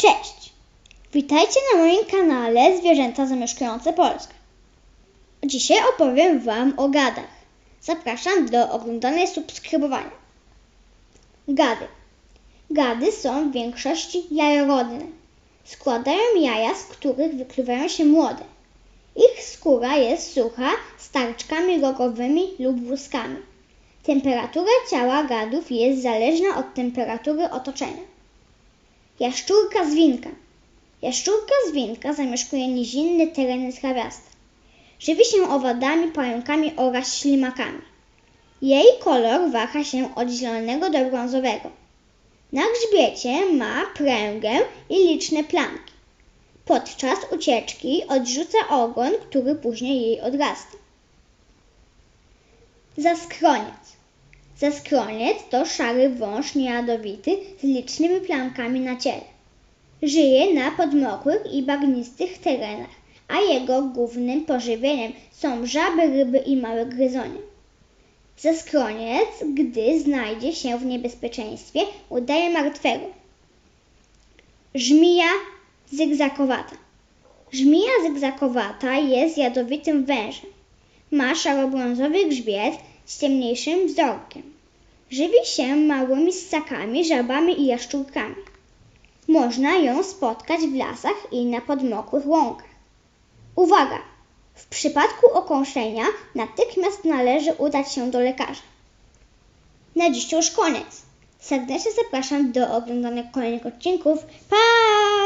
Cześć! Witajcie na moim kanale Zwierzęta Zamieszkujące Polskę. Dzisiaj opowiem Wam o gadach. Zapraszam do oglądania i subskrybowania. Gady. Gady są w większości jajorodne. Składają jaja, z których wykluwają się młode. Ich skóra jest sucha z tarczkami rogowymi lub łuskami. Temperatura ciała gadów jest zależna od temperatury otoczenia. Jaszczurka zwinka. Jaszczurka zwinka zamieszkuje nizinne tereny trawiaste. Żywi się owadami, pająkami oraz ślimakami. Jej kolor waha się od zielonego do brązowego. Na grzbiecie ma pręgę i liczne plamki. Podczas ucieczki odrzuca ogon, który później jej odrasta. Zaskroniec. Zaskroniec to szary wąż niejadowity z licznymi plamkami na ciele. Żyje na podmokłych i bagnistych terenach, a jego głównym pożywieniem są żaby, ryby i małe gryzonie. Zaskroniec, gdy znajdzie się w niebezpieczeństwie, udaje martwego. Żmija zygzakowata. Żmija zygzakowata jest jadowitym wężem. Ma szarobrązowy grzbiet z ciemniejszym wzorkiem. Żywi się małymi ssakami, żabami i jaszczurkami. Można ją spotkać w lasach i na podmokłych łąkach. Uwaga! W przypadku okąszenia natychmiast należy udać się do lekarza. Na dziś już koniec. Serdecznie zapraszam do oglądania kolejnych odcinków. Pa!